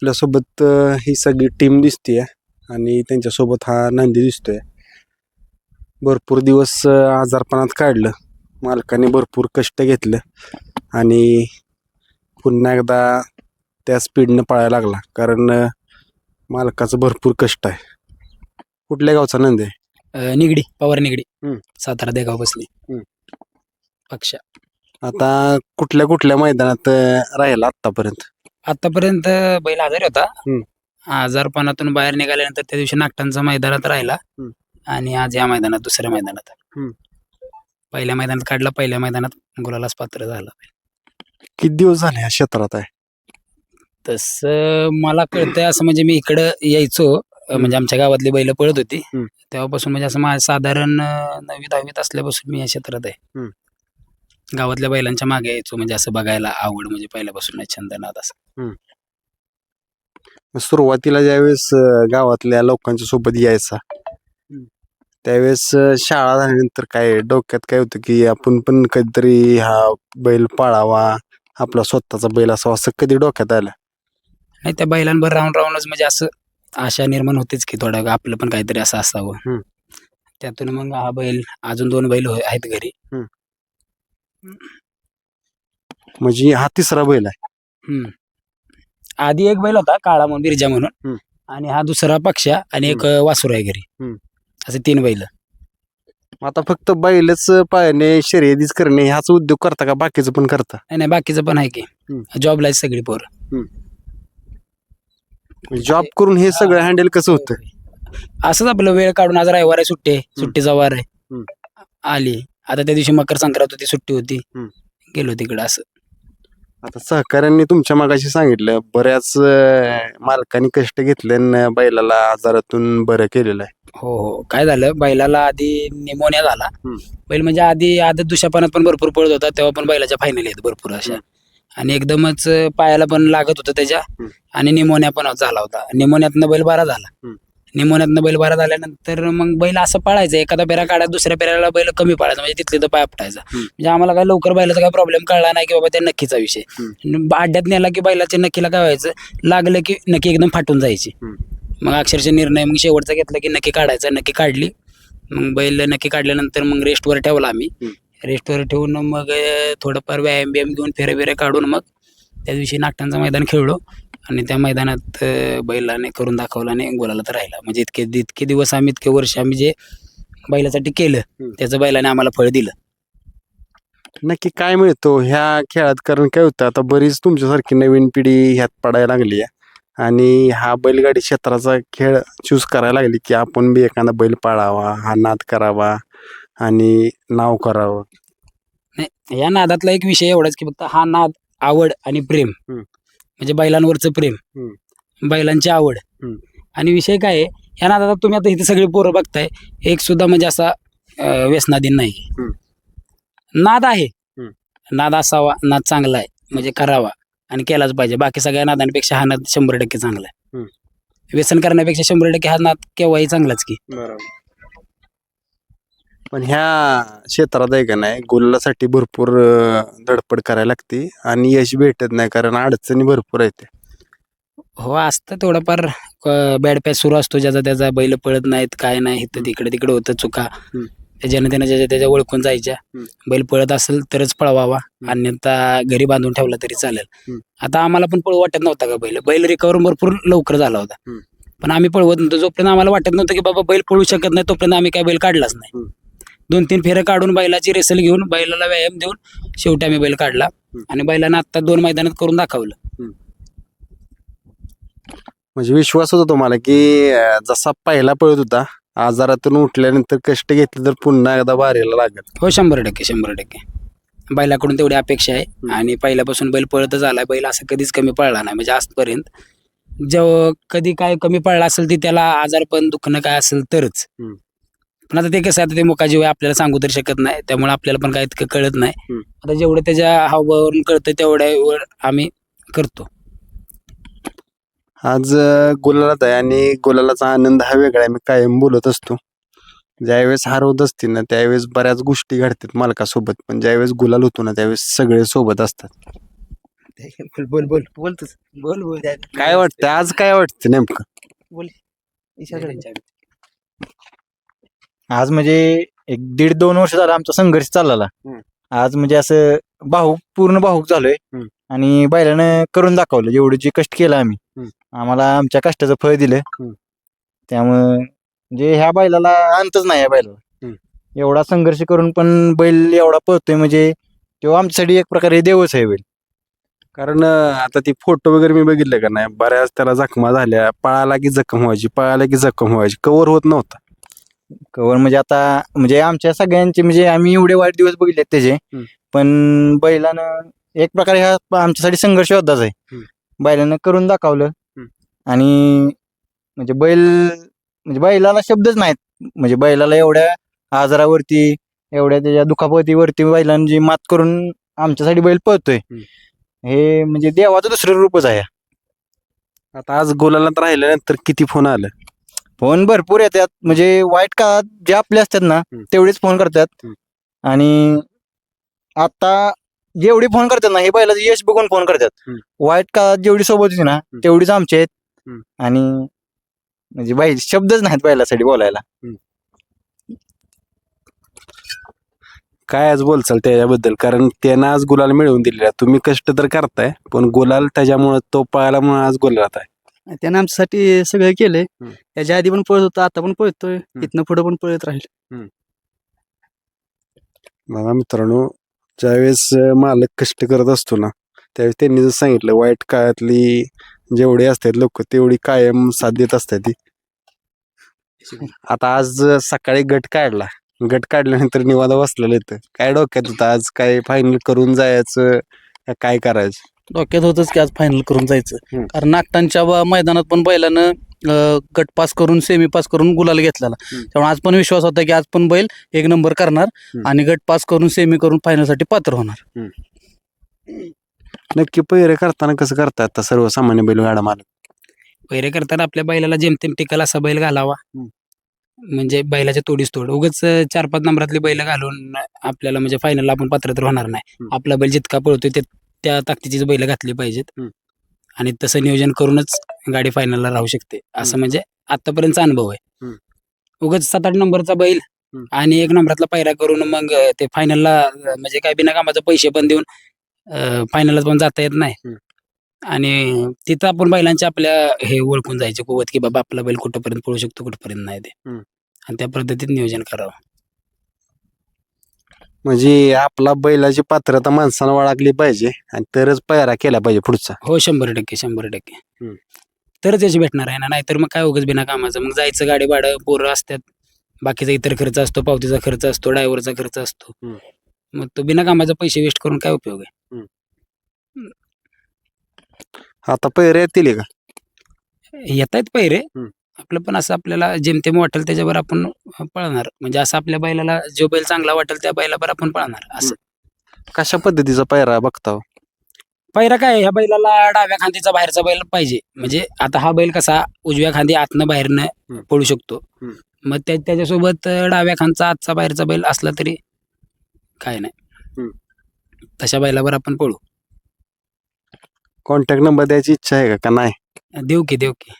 आपल्यासोबत ही सगळी टीम दिसते आणि त्यांच्यासोबत हा नंदी दिसतोय. भरपूर दिवस आजारपणात काढलं. मालकाने भरपूर कष्ट घेतलं आणि पुन्हा एकदा त्या स्पीडनं पळायला लागला. कारण मालकाचं भरपूर कष्ट आहे. कुठल्या गावचा नंदी आहे? निगडी पवार निगडी. सातारा देगाव बसली. पक्ष. आता कुठल्या कुठल्या मैदानात राहिला आतापर्यंत? आतापर्यंत बैल आजारी होता. आजारपणातून बाहेर निघाल्यानंतर त्या दिवशी नागटांचा मैदानात राहिला हम्म. आणि आज या मैदानात दुसऱ्या मैदानात हम्म. पहिल्या मैदानात काढला पहिल्या मैदानात गुलालाच पात्र झाला किती दिवस झाले ह्या क्षेत्रात आहे तसं मला कळतंय असं म्हणजे मी इकडं यायचो अ, म्हणजे आमच्या गावातली बैल पळत होती हम्म. तेव्हापासून म्हणजे असं साधारण अ, नववी दहावीत असल्यापासून मी या क्षेत्रात आहे हम्म. गावातल्या बैलांच्या मागे यायचो म्हणजे असं बघायला आवड म्हणजे पहिल्यापासून छंद नाद असं. सुरुवातीला ज्यावेळेस अ, गावातल्या लोकांच्या सोबत यायचा त्यावेळेस अ, शाळा झाल्यानंतर काय डोक्यात काय होतं की आपण पण कधीतरी हा बैल पाळावा आपला स्वतःचा बैल असावा असं कधी डोक्यात आलं? नाही त्या बैलांवर राहून राहूनच म्हणजे असं आशा निर्माण होतेच की थोडं आपलं पण काहीतरी असं असावं. हम्म. त्यातून मग हा बैल अजून दोन बैल हो- आहेत घरी. म्हणजे हा तिसरा बैल आहे. हम्म. आधी एक बैल होता काळा म्हणून बिरजा म्हणून. आणि हा दुसरा पक्षा आणि एक वासुर आहे घरी. हम्म. असे तीन बैल. आता फक्त बैलच पाळणे शर्यतीच करणे ह्याच उद्योग करता का बाकीचं पण करता? नाही नाही बाकीचं पण आहे की. हम्म. जॉबला आहेत सगळी पोरं. जॉब करून हे सगळं हँडल कसं होतं? असंच आपलं वेळ काढून आज रविवार आहे सुट्टी आहे. सुट्टीचा वार आहे. हम्म. आली. आता त्या दिवशी मकर संक्रांत होती सुट्टी होती. हम्म. गेलो तिकडं असं. आता सहकाऱ्यांनी तुमच्या मागाशी सांगितलं बऱ्याच अं, मालकांनी कष्ट घेतले आणि बैलाला आजारातून बरं केलेलं आहे. हो हो. काय झालं बैलाला आधी निमोनिया झाला. हम्म. बैल म्हणजे आधी आदत दुशापानात पण भरपूर पळत होता तेव्हा पण बैलाच्या फायनल आहेत भरपूर अशा. आणि एकदमच पायाला पण लागत होतं त्याच्या. हम्म. आणि निमोनिया पण झाला होता. निमोनियातनं बैल बारा झाला. हम्म. निमोनियातनं बैल बारा झाल्यानंतर मग बैल असं पळायचं एखादा पेरा काढा दुसऱ्या पेऱ्याला बैल कमी पळायचा म्हणजे तिथले तर पाय आपटायचा. म्हणजे आम्हाला काय लवकर बैलाचा काय प्रॉब्लेम कळला नाही की बाबा त्या नक्कीचा विषय. आणि अड्ड्यात नेला की बैलाच्या नक्कीला काय व्हायचं लागलं की नक्की एकदम फाटून जायची. मग अक्षरशः निर्णय मग शेवटचा घेतला की नक्की काढायचा नक्की काढली. मग बैल नक्की काढल्यानंतर मग रेस्टवर ठेवला आम्ही. रेस्टवर ठेवून मग थोडंफार व्यायाम बियाम घेऊन फेरे बिरे काढून मग त्या दिवशी नागटांचं मैदान खेळलो. आणि त्या मैदानात बैलाने करून दाखवलं आणि गोलाला तर राहिला. म्हणजे इतके इतके दिवस आम्ही इतके वर्ष आम्ही जे बैलासाठी केलं. त्याचं बैलाने आम्हाला फळ दिलं. नक्की काय मिळतो ह्या खेळात? कारण काय होतं आता बरीच तुमच्यासारखी नवीन पिढी ह्यात पडायला लागली आहे. आणि हा बैलगाडी क्षेत्राचा खेळ चूज करायला लागली की आपण बी एखादा बैल पाळावा हा नाद करावा आणि नाव करावं. नाही या नादातला एक विषय एवढाच की फक्त हा नाद आवड आणि प्रेम. म्हणजे बैलांवरचं प्रेम. बैलांची आवड. आणि विषय काय आहे ह्या नादात तुम्ही आता इथे सगळे पोरं बघताय एक सुद्धा म्हणजे असा व्यसनाधीन नाही. नाद आहे. नाद असावा नाद चांगला आहे म्हणजे करावा आणि केलाच पाहिजे. बाकी सगळ्या नादांपेक्षा हा नाद शंभर टक्के चांगला आहे. व्यसन करण्यापेक्षा शंभर टक्के हा नाद केव्हाही चांगलाच की. पण ह्या क्षेत्रात आहे का नाही गुलासाठी भरपूर अं, धडपड करायला लागते आणि यश भेटत नाही कारण अडचणी भरपूर आहेत. हो असतं थोडंफार बॅड पॅच सुरू असतो ज्याचा त्याचा बैल पळत नाहीत काय नाही इथं तिकडे तिकडे होतं चुका. हम्म. त्याच्यानं त्यानं ज्याच्या त्याच्या ओळखून जायच्या. हम्म. बैल पळत असेल तरच पळवावा. अन्यथा घरी बांधून ठेवला तरी चालेल. हम्म. आता आम्हाला पण पळू वाटत नव्हता का बैल? बैल रिकवर भरपूर लवकर झाला होता. हम्म. पण आम्ही पळवत नव्हतो. जोपर्यंत आम्हाला वाटत नव्हतं की बाबा बैल पळू शकत नाही तोपर्यंत आम्ही काय बैल काढलाच नाही. हम्म. दोन तीन फेऱ्या काढून बैलाची रेसल घेऊन बैलाला व्यायाम देऊन शेवटी आम्ही बैल काढला. आणि बैलानं आता दोन मैदानात करून दाखवलं. म्हणजे विश्वास होता तुम्हाला की जसा पहिला पळत होता आजारातून उठल्यानंतर कष्ट घेतले तर पुन्हा एकदा बारीला लागेल. हो शंभर टक्के शंभर टक्के. बैलाकडून तेवढी अपेक्षा आहे. आणि पहिल्यापासून बैल पळतच आलाय बैल असं कधीच कमी पळला नाही. म्हणजे आजपर्यंत जेव्हा कधी काय कमी पडला असेल ती त्याला आजारपण दुखणं काय असेल तरच. पण आता ते कसं आहे, आता ते मुकाजीव आहे आपल्याला सांगू तरी शकत नाही. त्यामुळे आपल्याला पण काय इतकं कळत नाही. हम्म. आता जेवढं त्याच्या हावभावावरून कळतं तेवढ्यावर आम्ही करतो. आज अं, गुलालात आहे आणि गुलालाचा आनंद हा वेगळा आहे. मी कायम बोलत असतो. ज्यावेळेस हार होत असते ना त्यावेळेस बऱ्याच गोष्टी घडतात मालकासोबत. पण ज्यावेळेस गुलाल होतो ना त्यावेळेस सगळे सोबत असतात. बोल बोल बोल. बोल तूच बोल बोल. काय वाटतं आज काय वाटतं नेमकं? बोल. आज म्हणजे एक दीड दोन वर्ष झाला आमचा संघर्ष चाललेला. आज म्हणजे असं भाऊक पूर्ण भाऊक झालोय. आणि बैलानं करून दाखवलं जेवढं जे कष्ट केलं आम्ही. आम्हाला आमच्या कष्टाचं फळ दिलं. त्यामुळं म्हणजे ह्या बैलाला अंतच नाही या बैलाला. एवढा संघर्ष करून पण बैल एवढा पळतोय म्हणजे तो आमच्यासाठी एक प्रकारे देवच आहे बैल कारण आता ती फोटो वगैरे मी बघितले का नाही बऱ्याच त्याला जखमा झाल्या पळाला की जखम व्हायची पळाला की जखम व्हायची कव्हर होत नव्हता कवर म्हणजे आता म्हणजे आमच्या सगळ्यांचे म्हणजे आम्ही एवढे वाईट दिवस बघितले त्याचे हम्म. पण बैलानं एक प्रकारे हा आमच्यासाठी संघर्ष योद्धाच आहे हम्म. बैलानं करून दाखवलं हम्म. आणि म्हणजे बैल म्हणजे बैलाला शब्दच नाहीत म्हणजे बैलाला एवढ्या आजारावरती एवढ्या त्याच्या दुखापतीवरती बैलानं जी मात करून आमच्यासाठी बैल पळतोय. हे म्हणजे देवाचं दुसरं रूपच आहे आता आज गोलाला राहिल्यानंतर किती फोन आलं फोन भरपूर येतात. म्हणजे वाईट काळात जे आपले असतात ना हम्म. तेवढेच फोन करतात. हम्म. आणि आता जेवढे फोन करतात ना हे बैलाचं यश बघून फोन करतात. हम्म. वाईट काळात जेवढी सोबत होती ना तेवढीच आमचे आहेत. हम्म. आणि म्हणजे बैल शब्दच नाहीत बैलासाठी बोलायला. काय आज बोलचाल त्याच्याबद्दल? कारण त्यानं आज गुलाल मिळवून दिलेला तुम्ही कष्ट तर करताय पण गुलाल त्याच्यामुळे तो पळाला म्हणून आज गुलालात आहे. त्यानं आमच्यासाठी सगळं केलंय. हम्म. त्याच्या आधी पण पळत होता आता पण पळतोय. इथनं पुढे पण पळत राहील. बघा मित्रांनो ज्यावेळेस अं, मालक कष्ट करत असतो ना त्यावेळेस त्यांनी जर सांगितलं वाईट काळातली जेवढे असतात लोक तेवढी कायम साथ देत असतात ती. आता आज अं, सकाळी गट काढला. गट काढल्यानंतर निवादा बसलेलं येतं काय डोक्यात होतं? आज काय फायनल करून जायचं? का काय करायचं? डोक्यात होतच की आज फायनल करून जायचं. कारण नागटांच्या मैदानात पण बैलानं गट पास करून सेमी पास करून गुलाल घेतलेला. त्यामुळे आज पण विश्वास होता की आज पण बैल एक नंबर करणार. आणि गट पास करून सेमी करून फायनलसाठी पात्र होणार नक्की पहिरे करताना कसं करतात आता सर्वसामान्य बैल गाडा मालक पहिरे करताना आपल्या बैलाला जेमतेम टिकल असा बैल घालावा. म्हणजे बैलाच्या तोडीस तोड उगाच चार पाच नंबरातली बैल घालून आपल्याला म्हणजे फायनलला आपण पात्र तर होणार नाही. आपला बैल जितका पळतोय ते त्या ताकदीचीच बैल घातली पाहिजेत हम्म. आणि तसं नियोजन करूनच गाडी फायनलला राहू शकते असं म्हणजे आतापर्यंतचा अनुभव आहे हम्म. उगाच सात आठ नंबरचा बैल हम्म. आणि एक नंबरातला पायरा करून मग अं, ते फायनलला म्हणजे काय बिना कामाचे पैसे पण देऊन फायनलला पण जाता येत नाही हम्म. आणि तिथं आपण बैलांच्या आपल्या हे ओळखून जायचे कुवत की बाबा आपला बैल कुठंपर्यंत पळू शकतो कुठपर्यंत नाही ते हम्म. आणि त्या पद्धतीत नियोजन करावं म्हणजे आपला बैलाची पात्रता माणसानं ओळखली पाहिजे आणि तरच पायरा केला पाहिजे पुढचा. हो शंभर टक्के शंभर टक्के. हम्म. तरच याची भेटणार आहे ना? नाहीतर मग काय उगाच बिना कामाचं? मग जायचं गाडी भाडं पोरं असतात. बाकीचा इतर खर्च असतो पावतीचा खर्च असतो ड्रायव्हरचा खर्च असतो. हम्म. मग तो बिना कामाचा पैसे वेस्ट करून काय उपयोग आहे? आता पैरे येतील का? येत आहेत पैरे. हम्म. आपलं पण असं आपल्याला जेमतेम वाटेल त्याच्यावर आपण पळणार. म्हणजे असं आपल्या बैलाला जो बैल चांगला वाटेल त्या बैलावर आपण पळणार असं. कशा पद्धतीचा पायरा बघता? पहिला काय ह्या बैलाला डाव्या खांदीचा बाहेरचा बैल पाहिजे. म्हणजे आता हा बैल कसा उजव्या खांदी आतनं बाहेरनं पळू शकतो. मग त्या त्याच्यासोबत डाव्या खांदचा आतचा बाहेरचा बैल असला तरी काय नाही. तशा बैलावर आपण पळू. कॉन्टॅक्ट नंबर द्यायची इच्छा आहे का? का नाही? देऊ की देऊ की.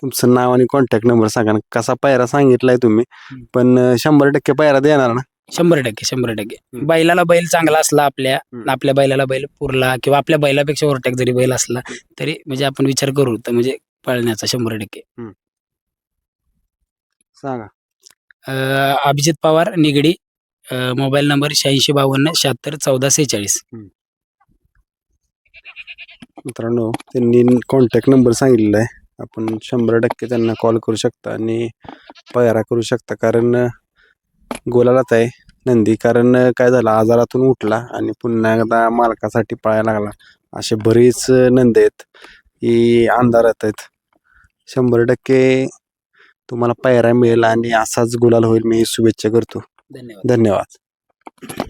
तुमचं नाव आणि कॉन्टॅक्ट नंबर सांगा ना. कसा पायरा सांगितलाय तुम्ही. पण अं, शंभर टक्के पायरा देणार ना? शंभर टक्के शंभर टक्के. हम्म. बैलाला बैल चांगला असला आपल्या हम्म. आपल्या बैलाला बैल पुरला किंवा आपल्या बैलापेक्षा ओव्हरटॅक जरी बैल असला तरी म्हणजे आपण विचार करू तर म्हणजे पळण्याचा शंभर टक्के. सांगा. अं, अभिजित पवार निगडी अं, मोबाईल नंबर शहाऐंशी बावन्न शहात्तर चौदा सेहेचाळीस. मित्रांनो त्यांनी कॉन्टॅक्ट नंबर सांगितलेला आहे. आपण शंभर टक्के त्यांना कॉल करू शकता आणि पायरा करू शकता. कारण गोलालाच आहे नंदी. कारण काय झालं आजारातून उठला आणि पुन्हा एकदा मालकासाठी पळायला लागला. असे बरेच नंदी आहेत. की अंधारात आहेत. शंभर टक्के तुम्हाला पायरा मिळेल आणि असाच गुलाल होईल. मी ही शुभेच्छा करतो. धन्यवाद. धन्यवाद.